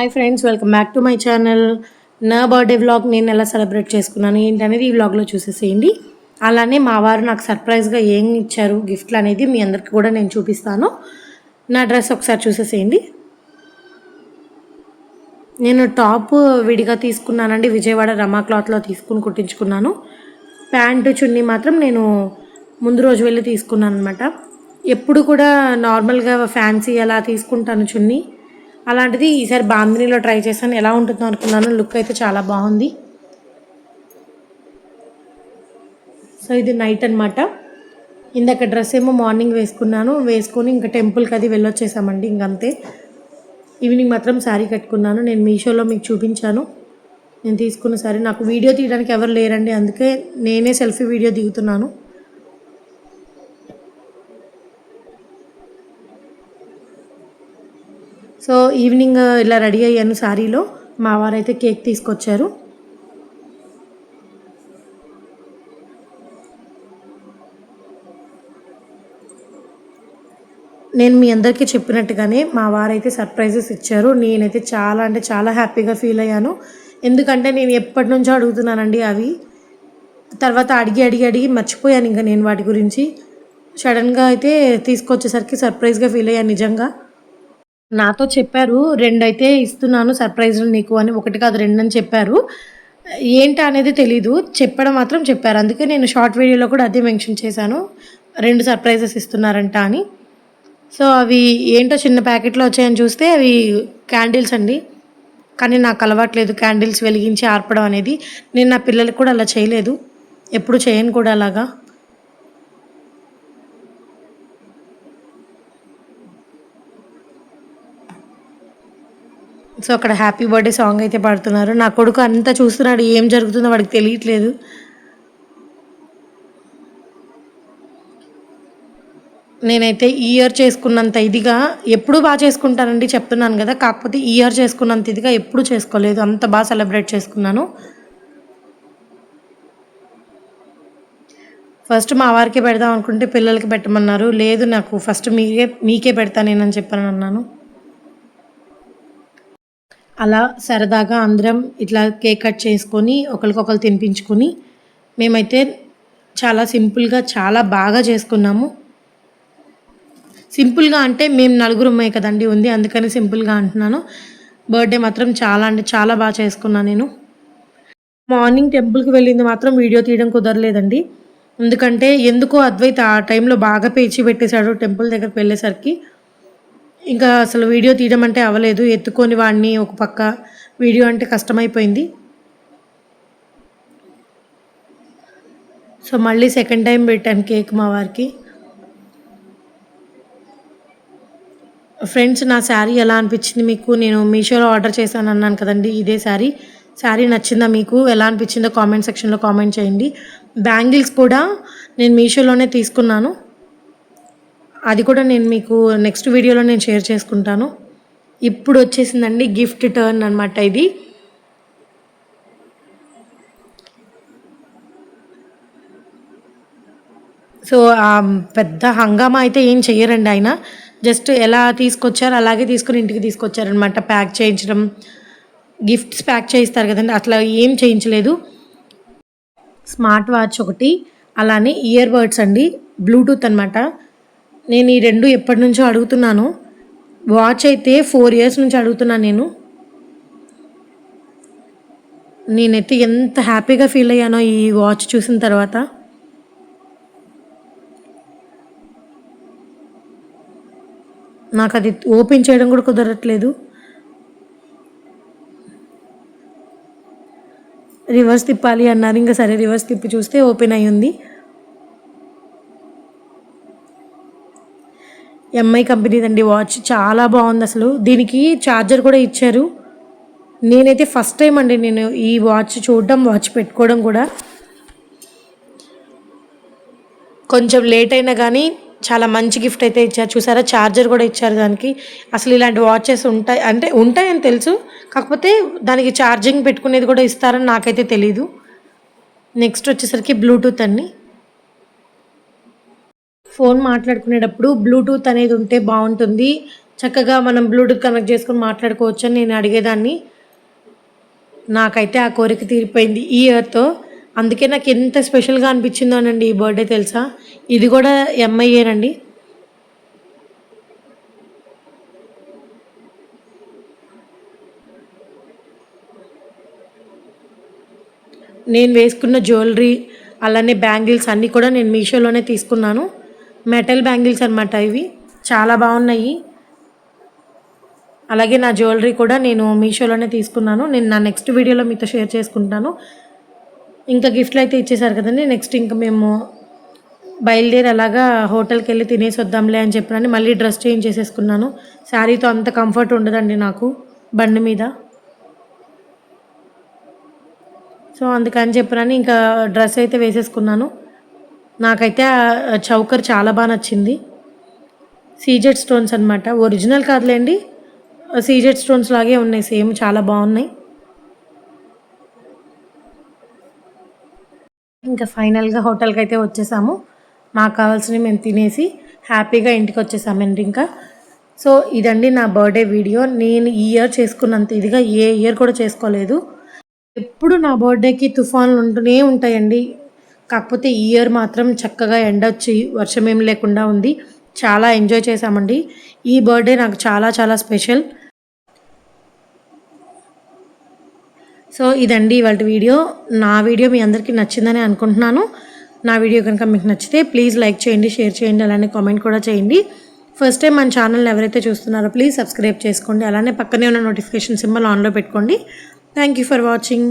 Hi friends welcome back to my channel నా birthday vlog నేను ఎలా సెలబ్రేట్ చేసుకున్నాను ఏంటనేది ఈ వ్లాగ్లో చూసేసేయండి. అలానే మా వారు నాకు సర్ప్రైజ్గా ఏం ఇచ్చారు గిఫ్ట్లు అనేది మీ అందరికి కూడా నేను చూపిస్తాను. నా డ్రెస్ ఒకసారి చూసేసేయండి. నేను టాప్ విడిగా తీసుకున్నానండి విజయవాడ రమా క్లాత్లో తీసుకుని కుట్టించుకున్నాను. ప్యాంటు చున్నీ మాత్రం నేను ముందు రోజు వెళ్ళి తీసుకున్నాను అనమాట ఎప్పుడు కూడా నార్మల్గా ఫ్యాన్సీ అలా తీసుకుంటాను చున్నీ. అలాంటిది ఈసారి బాందినీలో ట్రై చేశాను. ఎలా ఉంటుందో అనుకున్నాను. లుక్ అయితే చాలా బాగుంది. సో ఇది నైట్ అనమాట ఇందాక డ్రెస్ ఏమో మార్నింగ్ వేసుకున్నాను. వేసుకొని ఇంకా టెంపుల్కి అది వెళ్ళొచ్చేసామండి ఇంకంతే. ఈవినింగ్ మాత్రం శారీ కట్టుకున్నాను. నేను మీషోలో మీకు చూపించాను. నేను తీసుకున్న శారీ. నాకు వీడియో తీయడానికి ఎవరు లేరండి. అందుకే నేనే సెల్ఫీ వీడియో దిగుతున్నాను. సో ఈవినింగ్ ఇలా రెడీ అయ్యాను శారీలో మా వారైతే కేక్ తీసుకొచ్చారు. నేను మీ అందరికీ చెప్పినట్టుగానే మా వారైతే సర్ప్రైజెస్ ఇచ్చారు. నేనైతే చాలా అంటే చాలా హ్యాపీగా ఫీల్ అయ్యాను. ఎందుకంటే నేను ఎప్పటి నుంచో అడుగుతున్నానండి అవి. తర్వాత అడిగి అడిగి అడిగి మర్చిపోయాను ఇంకా నేను వాటి గురించి. సడన్గా అయితే తీసుకొచ్చేసరికి సర్ప్రైజ్గా ఫీల్ అయ్యాను నిజంగా. నాతో చెప్పారు రెండైతే ఇస్తున్నాను సర్ప్రైజ్లు నీకు అని ఒకటి కాదు రెండు అని చెప్పారు. ఏంటి అనేది తెలీదు చెప్పడం మాత్రం చెప్పారు. అందుకే నేను షార్ట్ వీడియోలో కూడా అదే మెన్షన్ చేశాను. రెండు సర్ప్రైజెస్ ఇస్తున్నారంట అని. సో అవి ఏంటో చిన్న ప్యాకెట్లో వచ్చాయని చూస్తే అవి క్యాండిల్స్ అండి. కానీ నాకు అలవాట్లేదు క్యాండిల్స్ వెలిగించి ఆర్పడం అనేది. నేను నా పిల్లలకు కూడా అలా చేయలేదు. ఎప్పుడు చేయను కూడా అలాగా. సో అక్కడ హ్యాపీ బర్త్డే సాంగ్ అయితే పాడుతున్నారు. నా కొడుకు అంతా చూస్తున్నాడు ఏం జరుగుతుందో వాడికి తెలియట్లేదు. నేనైతే ఇయర్ చేసుకున్నంత ఇదిగా ఎప్పుడు బాగా చేసుకుంటానండి చెప్తున్నాను కదా కాకపోతే ఈ ఇయర్ చేసుకున్నంత ఇదిగా ఎప్పుడు చేసుకోలేదు. అంత బాగా సెలబ్రేట్ చేసుకున్నాను. ఫస్ట్ మా వారికి పెడదాం అనుకుంటే పిల్లలకి పెట్టమన్నారు. లేదు నాకు ఫస్ట్ మీకే మీకే పెడతా నేనని చెప్పాను అన్నాను. అలా సరదాగా అందరం ఇట్లా కేక్ కట్ చేసుకొని ఒకరికొకరు తినిపించుకొని మేమైతే చాలా సింపుల్గా చాలా బాగా చేసుకున్నాము. సింపుల్గా అంటే మేము నలుగురుమే కదండి ఉంది అందుకని సింపుల్గా అంటున్నాను. బర్త్డే మాత్రం చాలా అంటే చాలా బాగా చేసుకున్నాను నేను. మార్నింగ్ టెంపుల్కి వెళ్ళింది మాత్రం వీడియో తీయడం కుదరలేదండి. ఎందుకంటే ఎందుకో అద్వైత ఆ టైంలో బాగా పేచి పెట్టేశాడు టెంపుల్ దగ్గరికి వెళ్ళేసరికి. ఇంకా అసలు వీడియో తీయడం అంటే అవ్వలేదు. ఎత్తుకొని వాడిని ఒక పక్క వీడియో అంటే కష్టమైపోయింది. సో మళ్ళీ సెకండ్ టైం పెట్టాను కేక్ మా వారికి. ఫ్రెండ్స్ నా శారీ ఎలా అనిపించింది మీకు? నేను మీషోలో ఆర్డర్ చేశాను అన్నాను కదండి ఇదే శారీ. శారీ నచ్చిందా మీకు? ఎలా అనిపించిందో కామెంట్ సెక్షన్లో కామెంట్ చేయండి. బ్యాంగిల్స్ కూడా నేను మీషోలోనే తీసుకున్నాను. అది కూడా నేను మీకు నెక్స్ట్ వీడియోలో నేను షేర్ చేసుకుంటాను. ఇప్పుడు వచ్చేసిందండి గిఫ్ట్ టర్న్ అనమాట ఇది. సో పెద్ద హంగామా అయితే ఏం చేయరండి ఆయన. జస్ట్ ఎలా తీసుకొచ్చారో అలాగే తీసుకుని ఇంటికి తీసుకొచ్చారనమాట ప్యాక్ చేయించడం గిఫ్ట్స్ ప్యాక్ చేయిస్తారు కదండి అట్లా ఏం చేయించలేదు. స్మార్ట్ వాచ్ ఒకటి అలానే ఇయర్ బర్డ్స్ అండి బ్లూటూత్ అనమాట నేను ఈ రెండు ఎప్పటి నుంచో అడుగుతున్నాను. వాచ్ అయితే ఫోర్ ఇయర్స్ నుంచి అడుగుతున్నాను నేను. నేనైతే ఎంత హ్యాపీగా ఫీల్ అయ్యానో ఈ వాచ్ చూసిన తర్వాత. నాకు అది ఓపెన్ చేయడం కూడా కుదరట్లేదు. రివర్స్ తిప్పాలి అన్నారు. ఇంకా సరే రివర్స్ తిప్పి చూస్తే ఓపెన్ అయి ఉంది ఎంఐ కంపెనీదండి వాచ్ చాలా బాగుంది అసలు. దీనికి ఛార్జర్ కూడా ఇచ్చారు. నేనైతే ఫస్ట్ టైం అండి నేను ఈ వాచ్ చూడడం వాచ్ పెట్టుకోవడం కూడా. కొంచెం లేట్ అయినా కానీ చాలా మంచి గిఫ్ట్ అయితే ఇచ్చారు. చూసారా? ఛార్జర్ కూడా ఇచ్చారు దానికి. అసలు ఇలాంటి వాచెస్ ఉంటాయి అంటే ఉంటాయని తెలుసు. కాకపోతే దానికి ఛార్జింగ్ పెట్టుకునేది కూడా ఇస్తారని నాకైతే తెలీదు. నెక్స్ట్ వచ్చేసరికి బ్లూటూత్ అండి. ఫోన్ మాట్లాడుకునేటప్పుడు బ్లూటూత్ అనేది ఉంటే బాగుంటుంది. చక్కగా మనం బ్లూటూత్ కనెక్ట్ చేసుకొని మాట్లాడుకోవచ్చు అని నేను అడిగేదాన్ని. నాకైతే ఆ కోరిక తీరిపోయింది ఈ ఇయర్తో. అందుకే నాకు ఎంత స్పెషల్గా అనిపించిందోనండి ఈ బర్త్డే తెలుసా? ఇది కూడా ఎంఐఏనండి నేను వేసుకున్న జ్యువెలరీ అలానే బ్యాంగిల్స్ అన్నీ కూడా నేను మీషోలోనే తీసుకున్నాను. మెటల్ బ్యాంగిల్స్ అనమాట ఇవి. చాలా బాగున్నాయి. అలాగే నా జ్యువెలరీ కూడా నేను మీషోలోనే తీసుకున్నాను. నేను నా నెక్స్ట్ వీడియోలో మీతో షేర్ చేసుకుంటాను. ఇంకా గిఫ్ట్లు అయితే ఇచ్చేసారు కదండి. నెక్స్ట్ ఇంకా మేము బయలుదేరి అలాగా హోటల్కి వెళ్ళి తినేసి వద్దాంలే అని చెప్పినని మళ్ళీ డ్రెస్ చేంజ్ చేసేసుకున్నాను. శారీతో అంత కంఫర్ట్ ఉండదండి నాకు బండి మీద. సో అందుకని చెప్పినని ఇంకా డ్రెస్ అయితే వేసేసుకున్నాను. నాకైతే చౌకర్ చాలా బాగా నచ్చింది. సీజెడ్ స్టోన్స్ అనమాట ఒరిజినల్ కాదులేండి. సీజెడ్ స్టోన్స్ లాగే ఉన్నాయి. సేమ్ చాలా బాగున్నాయి. ఇంకా ఫైనల్గా హోటల్కి అయితే వచ్చేసాము. మాకు కావాల్సినవి మేము తినేసి హ్యాపీగా ఇంటికి వచ్చేసామండి ఇంకా. సో ఇదండి నా బర్త్డే వీడియో. నేను ఈ ఇయర్ చేసుకున్నంత ఇదిగా ఏ ఇయర్ కూడా చేసుకోలేదు. ఎప్పుడు నా బర్త్డేకి తుఫాన్లు ఉంటూనే ఉంటాయండి. కాకపోతే ఈ ఇయర్ మాత్రం చక్కగా ఎండ వచ్చి వర్షం ఏం లేకుండా ఉంది. చాలా ఎంజాయ్ చేశామండి. ఈ బర్త్డే నాకు చాలా చాలా స్పెషల్. సో ఇదండి ఇవాళ వీడియో. నా వీడియో మీ అందరికీ నచ్చిందని అనుకుంటున్నాను. నా వీడియో కనుక మీకు నచ్చితే ప్లీజ్ లైక్ చేయండి షేర్ చేయండి అలానే కామెంట్ కూడా చేయండి. ఫస్ట్ టైం మన ఛానల్ని ఎవరైతే చూస్తున్నారో ప్లీజ్ సబ్స్క్రైబ్ చేసుకోండి. అలానే పక్కనే ఉన్న నోటిఫికేషన్ సింబల్ ఆన్లో పెట్టుకోండి. Thank you for watching.